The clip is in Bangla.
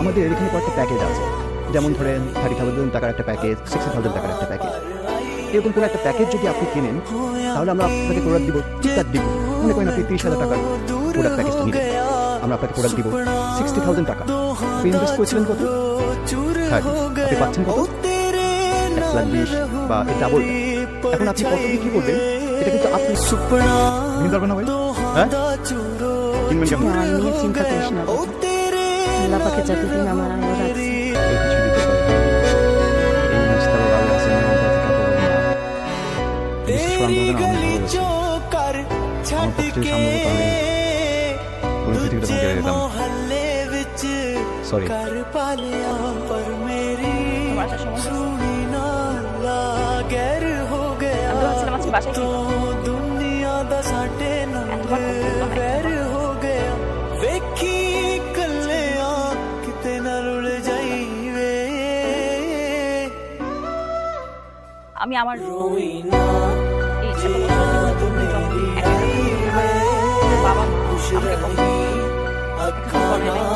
আমাদের এখানে কয়েকটা প্যাকেজ আছে। যেমন ধরেন থার্টি থাউজেন্ড টাকার একটা প্যাকেজ সিক্সটি থাউজেন্ড টাকার একটা প্যাকেজ এরকম কোনো একটা প্যাকেজ যদি আপনি কেনেন তাহলে আমরা আপনাকে প্রোডাক্ট দিব দিব। মনে করেন আপনি তিরিশ হাজার টাকার প্রোডাক্ট আমরা আপনাকে প্রোডাক্ট দিব সিক্সটি থাউজেন্ড টাকা। ইনভেস্ট করেছিলেন কত? আপনি পাচ্ছেন কত? এক লাখ বিশ বা এর ডাবল এখন আপনি কত বিক্রি করবেন এটা কিন্তু আপনি নিতে পারবেন না ভাই। হ্যাঁ? কিনবেন কেমন? আমি চিন্তা করিস না আল্লাহ পাকে যতদিন আমার আয়ু রাখছে সরি गैर हो गया तो दुनिया दा साडे नाल वैर हो गया वेखी कल्लिया किते ना रुल जाईवे আমি আমার রই না এই বাবা আমাকে কম